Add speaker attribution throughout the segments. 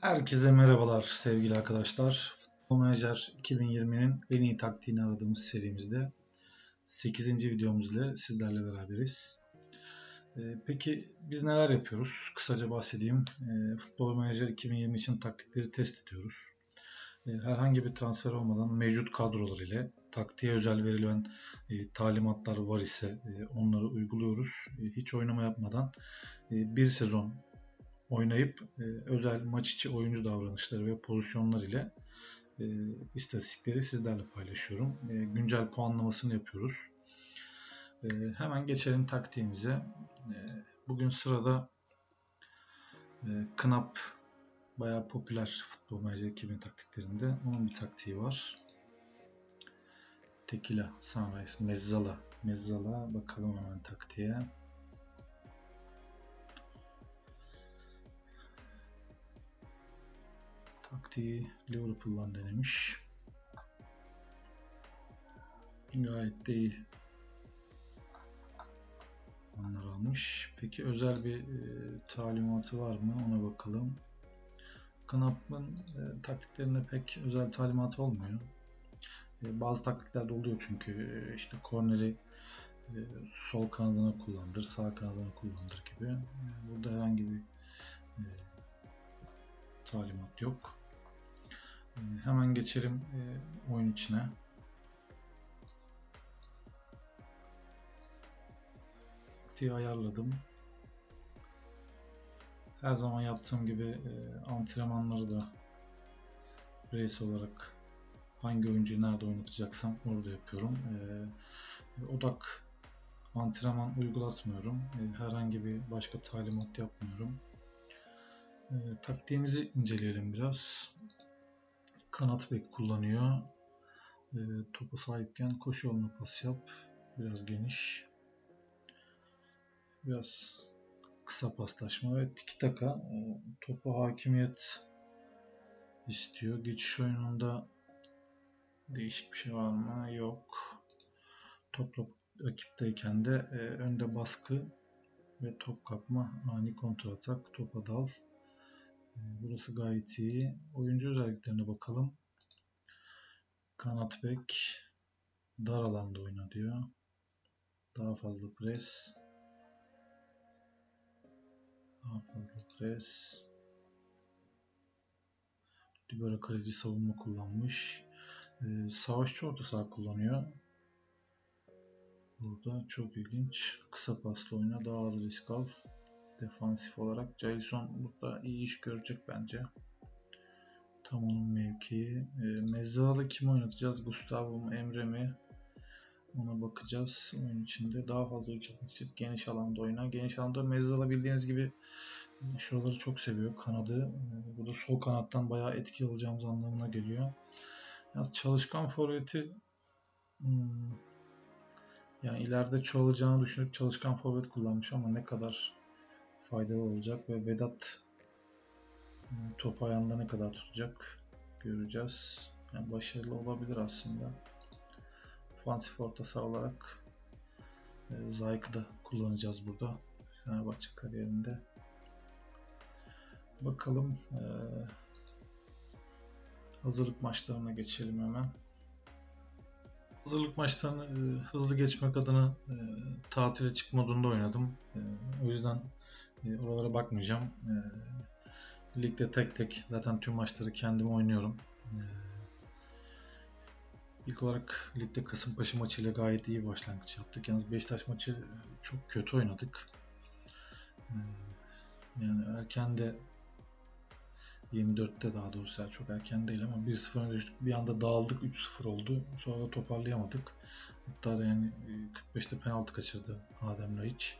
Speaker 1: Herkese merhabalar sevgili arkadaşlar. Futbol Manager 2020'nin en iyi taktiğini aradığımız serimizde 8. videomuz ile sizlerle beraberiz. Ee, peki biz neler yapıyoruz? Kısaca bahsedeyim. Ee, Futbol Manager 2020 için taktikleri test ediyoruz. Ee, herhangi bir transfer olmadan mevcut kadrolar ile taktiğe özel verilen e, talimatlar var ise e, onları uyguluyoruz. E, hiç oynama yapmadan e, bir sezon oynayıp e, özel maç içi oyuncu davranışları ve pozisyonlar ile e, istatistikleri sizlerle paylaşıyorum. E, güncel puanlamasını yapıyoruz. E, hemen geçelim taktiğimize. E, bugün sırada e, Knap bayağı popüler futbol manager 2000 taktiklerinde. Onun bir taktiği var. Tekila, Sunrise, Mezzala. Mezzala bakalım hemen taktiğe. Taktiği Liverpool'dan denemiş. Gayet de iyi. Onlar almış. Peki özel bir e, talimatı var mı? Ona bakalım. Knapp'ın e, taktiklerinde pek özel talimatı olmuyor. E, bazı taktiklerde oluyor çünkü e, işte korneri e, sol kanadına kullandır, sağ kanadına kullandır gibi. E, burada herhangi bir e, talimat yok. E, hemen geçelim e, oyun içine. Taktiği ayarladım. Her zaman yaptığım gibi e, antrenmanları da reis olarak hangi oyuncuyu nerede oynatacaksam orada yapıyorum. E, odak antrenman uygulatmıyorum. Herhangi bir başka talimat yapmıyorum. Taktiğimizi inceleyelim biraz. Kanat bek kullanıyor. E, topu sahipken koşu yoluna pas yap. Biraz geniş. Biraz kısa paslaşma ve tiki taka e, topa hakimiyet istiyor. Geçiş oyununda değişik bir şey var mı? Yok. Top rakipteyken de e, önde baskı ve top kapma, ani kontratak, topa dal. E, burası gayet iyi. Oyuncu özelliklerine bakalım. Kanat bek dar alanda oyna diyor. Daha fazla pres. Daha fazla pres. Libero kaleci savunma kullanmış. Ee, savaşçı orta saha kullanıyor. Burada çok ilginç. Kısa paslı oyna daha az risk al. Defansif olarak Jason burada iyi iş görecek bence. Tam onun mevkii. E, Mezza'da kim oynatacağız? Gustavo mu Emre mi? Ona bakacağız. Oyun içinde daha fazla uçak geniş alanda oyna. Geniş alanda Mezzala bildiğiniz gibi şuraları çok seviyor. Kanadı. Bu da sol kanattan bayağı etkili olacağımız anlamına geliyor. Yalnız çalışkan forveti hmm, yani ileride çoğalacağını düşünüp çalışkan forvet kullanmış ama ne kadar faydalı olacak ve Vedat top ayağında ne kadar tutacak göreceğiz. Yani başarılı olabilir aslında. Ofansif orta saha olarak e, Zayık'ı da kullanacağız burada. Fenerbahçe kariyerinde. Bakalım e, hazırlık maçlarına geçelim hemen. Hazırlık maçlarını e, hızlı geçmek adına e, tatile çıkma modunda oynadım. E, o yüzden e, oralara bakmayacağım. E, ligde tek tek zaten tüm maçları kendim oynuyorum. E, İlk olarak ligde Kasımpaşa maçıyla gayet iyi başlangıç yaptık. Yalnız Beşiktaş maçı çok kötü oynadık. E, yani erken de 24'te daha doğrusu yani çok erken değil ama 1-0 öne düştük. Bir anda dağıldık 3-0 oldu. Sonra da toparlayamadık. Hatta da yani 45'te e, penaltı kaçırdı Adem Laiç.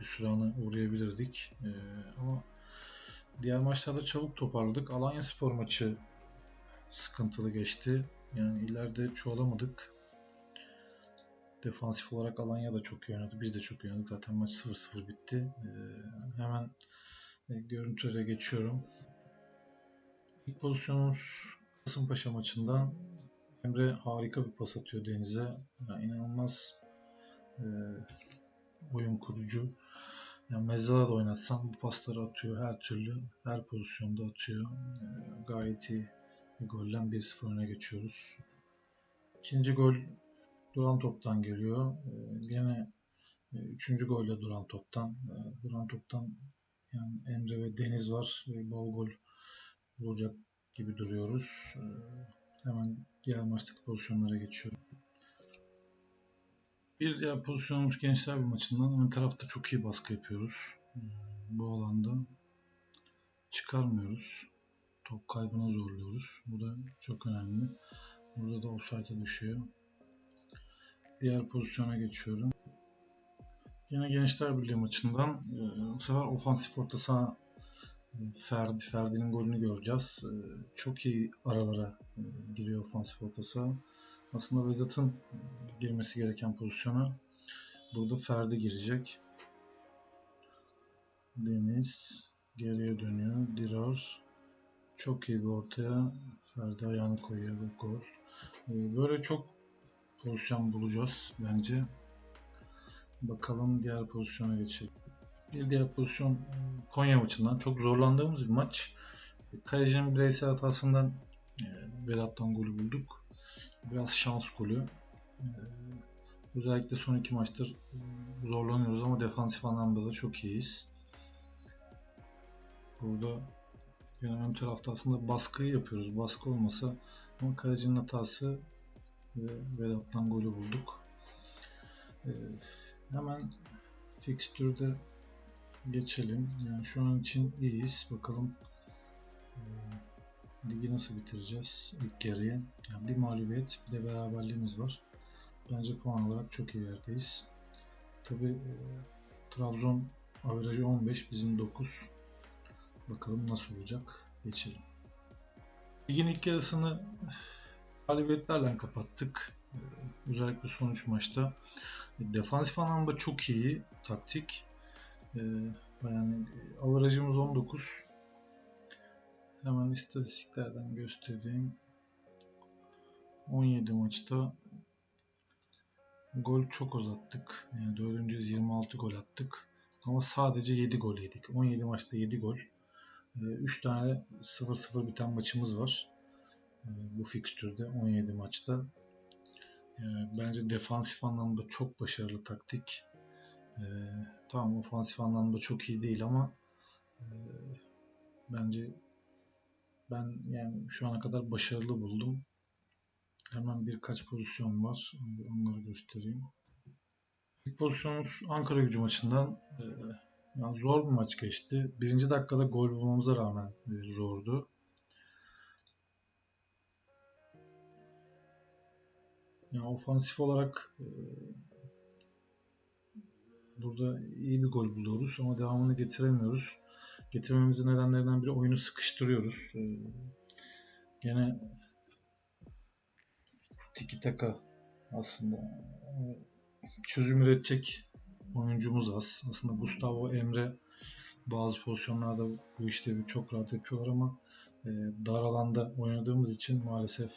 Speaker 1: Hüsrana uğrayabilirdik. Ee, ama diğer maçlarda çabuk toparladık. Alanya Spor maçı sıkıntılı geçti. Yani ileride çoğalamadık. Defansif olarak Alanya da çok iyi oynadı. Biz de çok iyi oynadık. Zaten maç 0-0 bitti. Ee, hemen e, görüntülere geçiyorum. İlk pozisyonumuz Kasımpaşa maçından. Emre harika bir pas atıyor Deniz'e. Yani inanılmaz e, oyun kurucu. Yani Mezzala da oynatsam bu pasları atıyor her türlü, her pozisyonda atıyor. Ee, gayet iyi bir golle 1-0 öne geçiyoruz. İkinci gol duran toptan geliyor. Ee, gene e, üçüncü gol de duran toptan. Ee, duran toptan yani Emre ve Deniz var. Ee, bol gol bulacak gibi duruyoruz. Ee, hemen diğer maçtaki pozisyonlara geçiyorum. Bir diğer pozisyonumuz Gençler bir maçından. Ön tarafta çok iyi baskı yapıyoruz. Ee, Bu alanda çıkarmıyoruz. Top kaybına zorluyoruz. Bu da çok önemli. Burada da offside'a düşüyor. Diğer pozisyona geçiyorum. Yine Gençler Birliği maçından e, bu sefer ofansif orta saha e, Ferdi, Ferdi'nin golünü göreceğiz. E, Çok iyi aralara e, giriyor ofansif orta saha. Aslında Vedat'ın girmesi gereken pozisyona burada Ferdi girecek. Deniz geriye dönüyor. Dirar çok iyi bir ortaya. Ferdi ayağını koyuyor ve gol. E, Böyle çok pozisyon bulacağız bence. Bakalım diğer pozisyona geçelim. Bir diğer pozisyon Konya maçından çok zorlandığımız bir maç. Kalecinin bireysel hatasından e, Vedat'tan golü bulduk. Biraz şans golü. E, Özellikle son iki maçtır e, zorlanıyoruz ama defansif anlamda da çok iyiyiz. Burada yine ön tarafta aslında baskıyı yapıyoruz. Baskı olmasa ama kalecinin hatası ve Vedat'tan golü bulduk. E, hemen fikstürde geçelim. Yani şu an için iyiyiz. Bakalım e, ligi nasıl bitireceğiz ilk yarıyı. Yani bir mağlubiyet bir de beraberliğimiz var. Bence puan olarak çok iyi yerdeyiz. Tabi e, Trabzon averajı 15 bizim 9. Bakalım nasıl olacak. Geçelim. Ligin ilk yarısını galibiyetlerle kapattık. E, özellikle son 3 maçta. Defansif anlamda çok iyi taktik. Ee, yani averajımız 19. Hemen istatistiklerden göstereyim. 17 maçta gol çok uzattık. Yani 4. 26 gol attık. Ama sadece 7 gol yedik. 17 maçta 7 gol. 3 tane 0-0 biten maçımız var. Ee, bu fikstürde 17 maçta. Bence defansif anlamda çok başarılı taktik. Ee, tamam ofansif anlamda çok iyi değil ama e, bence ben yani şu ana kadar başarılı buldum. Hemen birkaç pozisyon var. Onları göstereyim. İlk pozisyonumuz Ankara gücü maçından. E, yani zor bir maç geçti. Birinci dakikada gol bulmamıza rağmen e, zordu. Yani ofansif olarak e, burada iyi bir gol buluyoruz ama devamını getiremiyoruz. Getirmemizin nedenlerinden biri oyunu sıkıştırıyoruz. E, gene tiki taka aslında çözüm üretecek oyuncumuz az. Aslında Gustavo Emre bazı pozisyonlarda bu işlevi çok rahat yapıyorlar ama e, dar alanda oynadığımız için maalesef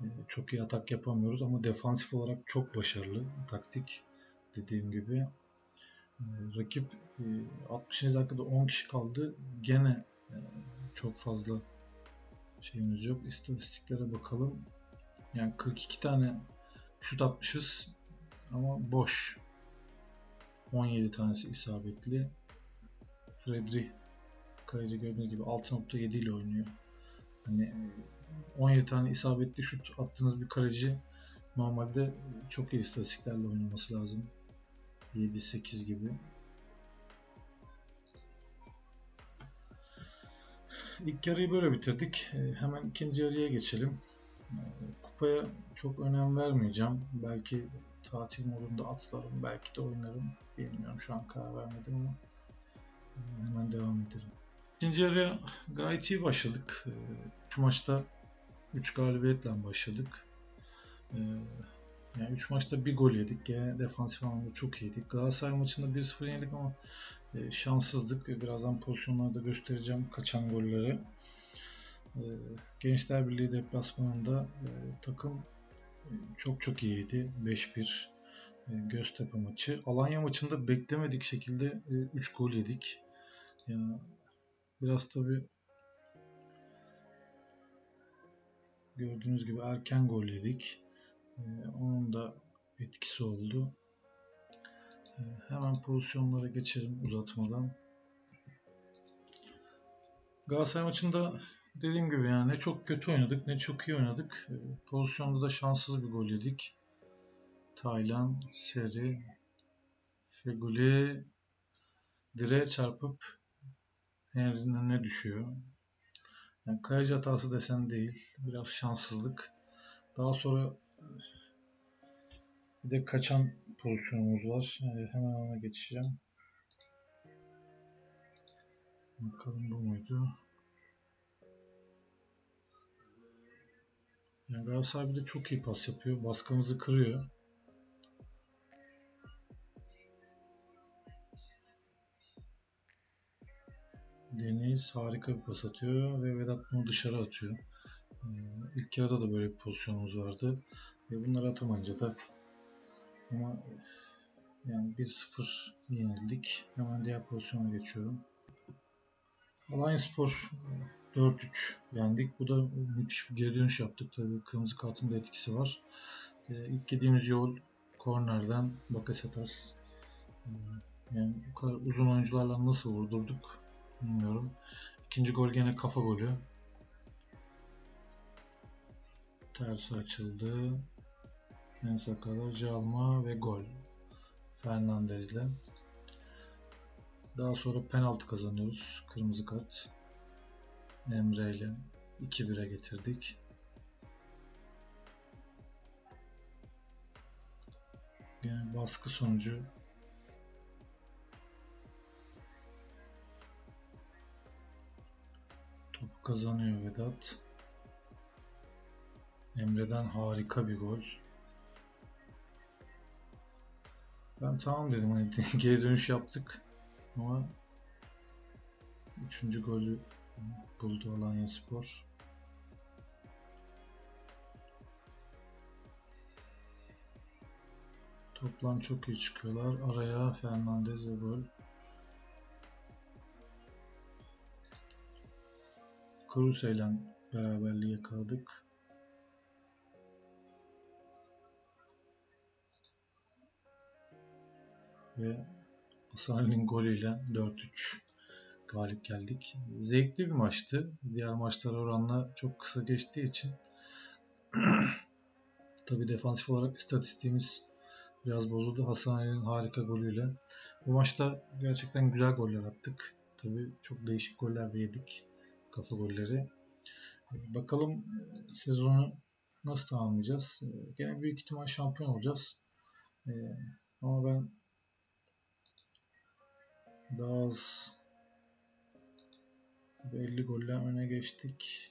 Speaker 1: e, çok iyi atak yapamıyoruz ama defansif olarak çok başarılı taktik dediğim gibi. E, rakip e, 60. dakikada 10 kişi kaldı. Gene e, çok fazla şeyimiz yok. İstatistiklere bakalım. Yani 42 tane şut atmışız ama boş. 17 tanesi isabetli. Fredri kaleci gördüğünüz gibi 6.7 ile oynuyor. Hani 17 tane isabetli şut attığınız bir kaleci normalde çok iyi istatistiklerle oynaması lazım. 7-8 gibi. İlk yarıyı böyle bitirdik. Hemen ikinci yarıya geçelim. Kupaya çok önem vermeyeceğim. Belki tatil modunda atlarım, belki de oynarım. Bilmiyorum şu an karar vermedim ama hemen devam edelim. İkinci yarıya gayet iyi başladık. Şu maçta 3 galibiyetle başladık. Yani 3 maçta bir gol yedik. Gene defansif anlamda çok iyiydik. Galatasaray maçında 1-0 yedik ama şanssızdık. Birazdan pozisyonlarda göstereceğim kaçan golleri. Gençler Birliği deplasmanında takım çok çok iyiydi. 5-1 Göztepe maçı. Alanya maçında beklemedik şekilde 3 gol yedik. Yani biraz tabi gördüğünüz gibi erken gol yedik. E, onun da etkisi oldu. E, hemen pozisyonlara geçelim uzatmadan. Galatasaray maçında dediğim gibi yani ne çok kötü oynadık ne çok iyi oynadık. E, pozisyonda da şanssız bir gol yedik. Taylan, Seri, Feguli direğe çarpıp Henry'nin önüne düşüyor. Yani kayıcı hatası desen değil. Biraz şanssızlık. Daha sonra bir de kaçan pozisyonumuz var. Yani hemen ona geçeceğim. Bakalım bu muydu? Yani Galatasaray bir de çok iyi pas yapıyor. Baskımızı kırıyor. Deniz harika bir pas atıyor ve Vedat bunu dışarı atıyor. Ee, ilk yarıda da böyle bir pozisyonumuz vardı. Ve bunları atamayınca da ama yani 1-0 yenildik. Hemen diğer pozisyona geçiyorum. Alanya Spor 4-3 yendik. Bu da müthiş bir geri dönüş yaptık. Tabii kırmızı kartın da etkisi var. Ee, ilk yediğimiz yol kornerden Bakasetas. Ee, yani bu kadar uzun oyuncularla nasıl vurdurduk bilmiyorum. İkinci gol gene kafa golü. Tersi açıldı. En sakala Jalma ve gol. Fernandez'le. Daha sonra penaltı kazanıyoruz. Kırmızı kart. Emre ile 2-1'e getirdik. Yani baskı sonucu topu kazanıyor Vedat. Emre'den harika bir gol. Ben tamam dedim hani geri dönüş yaptık ama üçüncü golü buldu Alanya Spor. Toplam çok iyi çıkıyorlar. Araya Fernandez ve gol. Kruse ile beraberliği yakaladık. Ve Hasan Ali'nin golüyle 4-3 galip geldik. Zevkli bir maçtı. Diğer maçlara oranla çok kısa geçtiği için tabi defansif olarak istatistiğimiz biraz bozuldu. Hasan Ali'nin harika golüyle. Bu maçta gerçekten güzel goller attık. Tabi çok değişik goller de yedik. Kafa golleri. Bakalım sezonu nasıl tamamlayacağız. Gene büyük ihtimal şampiyon olacağız. Ama ben daha az 50 golle öne geçtik.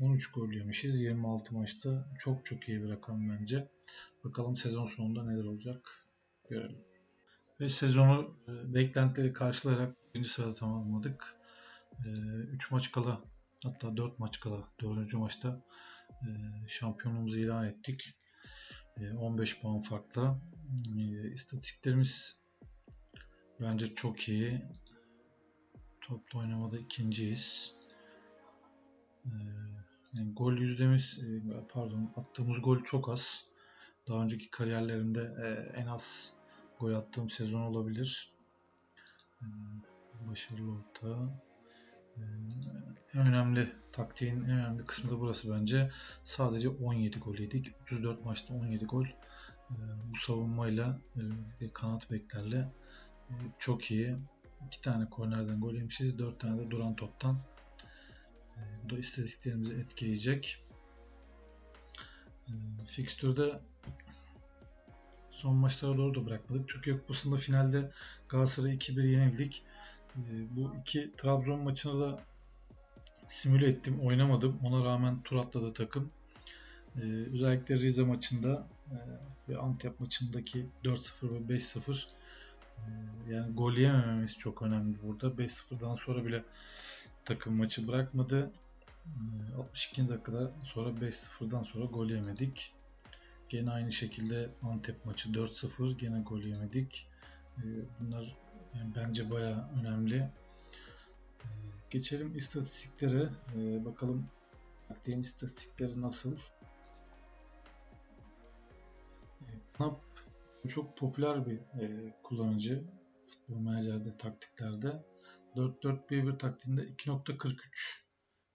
Speaker 1: 13 gol yemişiz. 26 maçta çok çok iyi bir rakam bence. Bakalım sezon sonunda neler olacak görelim. Ve sezonu e, beklentileri karşılayarak birinci sırada tamamladık. 3 e, maç kala hatta 4 maç kala 4. maçta e, şampiyonumuzu ilan ettik. 15 puan farkla. İstatistiklerimiz bence çok iyi. Toplu oynamada ikinciyiz. Ee, yani gol yüzdemiz, e, pardon attığımız gol çok az. Daha önceki kariyerlerimde e, en az gol attığım sezon olabilir. Ee, başarılı orta. Ee, en önemli taktiğin en önemli kısmı da burası bence. Sadece 17 gol yedik. 34 maçta 17 gol. Bu savunmayla kanat beklerle e, çok iyi. İki tane kornerden gol yemişiz. Dört tane de duran toptan. Da istatistiklerimizi etkileyecek. Fikstürde son maçlara doğru da bırakmadık. Türkiye Kupası'nda finalde Galatasaray 2-1 yenildik. Ee, bu iki Trabzon maçını da simüle ettim. Oynamadım. Ona rağmen tur atladı takım. Özellikle Rize maçında e, ve Antep maçındaki 4-0 ve 5-0 ee, yani gol yemememiz çok önemli burada. 5-0'dan sonra bile takım maçı bırakmadı. 62 ee, dakikada sonra 5-0'dan sonra gol yemedik. Gene aynı şekilde Antep maçı 4-0. Gene gol yemedik. Ee, bunlar yani bence baya önemli. Ee, geçelim istatistiklere. Bakalım taktiğin istatistikleri nasıl? Knap çok popüler bir e, kullanıcı futbol menajerde taktiklerde. 4-4-1-1 taktiğinde 2.43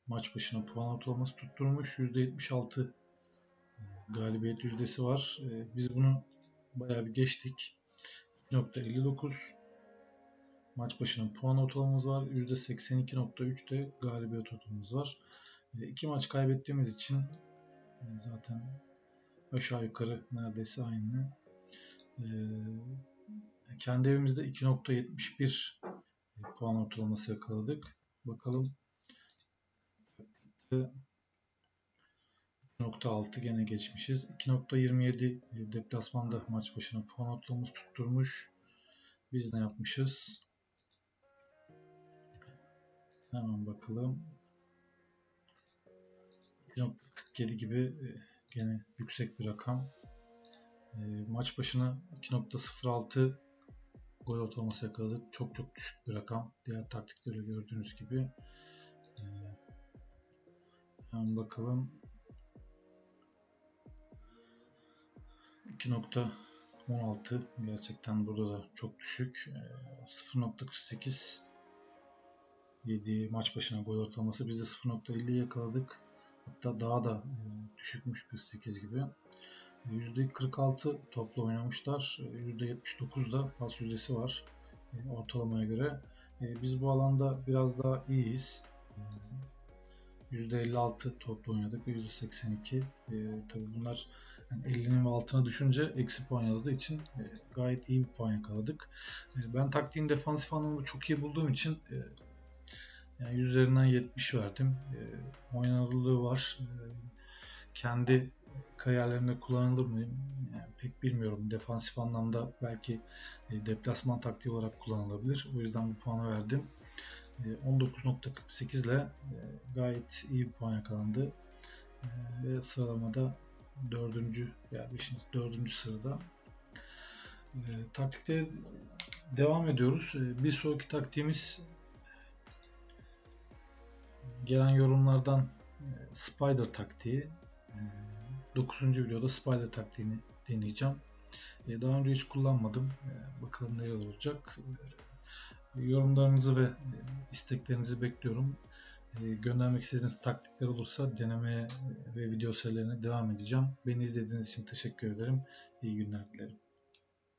Speaker 1: maç başına puan ortalaması tutturmuş. %76 galibiyet yüzdesi var. Ee, biz bunu bayağı bir geçtik. 2.59 maç başına puan ortalamamız var. %82.3 de galibiyet oranımız var. Ee, iki maç kaybettiğimiz için e, zaten aşağı yukarı neredeyse aynı. Ee, kendi evimizde 2.71 puan ortalaması yakaladık. Bakalım 2.6 gene geçmişiz. 2.27 deplasmanda maç başına puan ortalamamız tutturmuş. Biz ne yapmışız? Hemen bakalım. 2.47 gibi e, gene yüksek bir rakam. E, maç başına 2.06 gol ortalaması yakaladık. Çok çok düşük bir rakam. Diğer taktikleri gördüğünüz gibi. E, hemen bakalım. 2.16 gerçekten burada da çok düşük. 0.48 7 maç başına gol ortalaması. Biz de 0.50 yakaladık. Hatta daha da düşükmüş 48 gibi. %46 topla oynamışlar. %79 da pas yüzdesi var ortalamaya göre. Biz bu alanda biraz daha iyiyiz. %56 topla oynadık ve %82. Tabii bunlar yani 50'nin altına düşünce eksi puan yazdığı için gayet iyi bir puan yakaladık. Ben taktiğin defansif anlamında çok iyi bulduğum için yani üzerinden 70 verdim. Oynanırlığı var. Kendi kariyerlerinde kullanılır mı? Yani pek bilmiyorum. Defansif anlamda belki e, deplasman taktiği olarak kullanılabilir. O yüzden bu puanı verdim. 19.48 ile e, gayet iyi bir puan yakalandı. E, ve sıralamada dördüncü yani beşinci, dördüncü sırada. Taktikte devam ediyoruz. Bir sonraki taktiğimiz gelen yorumlardan Spider taktiği. 9. videoda Spider taktiğini deneyeceğim. E, daha önce hiç kullanmadım. E, bakalım neler olacak. E, yorumlarınızı ve isteklerinizi bekliyorum. Göndermek istediğiniz taktikler olursa denemeye ve video serilerine devam edeceğim. Beni izlediğiniz için teşekkür ederim. İyi günler dilerim.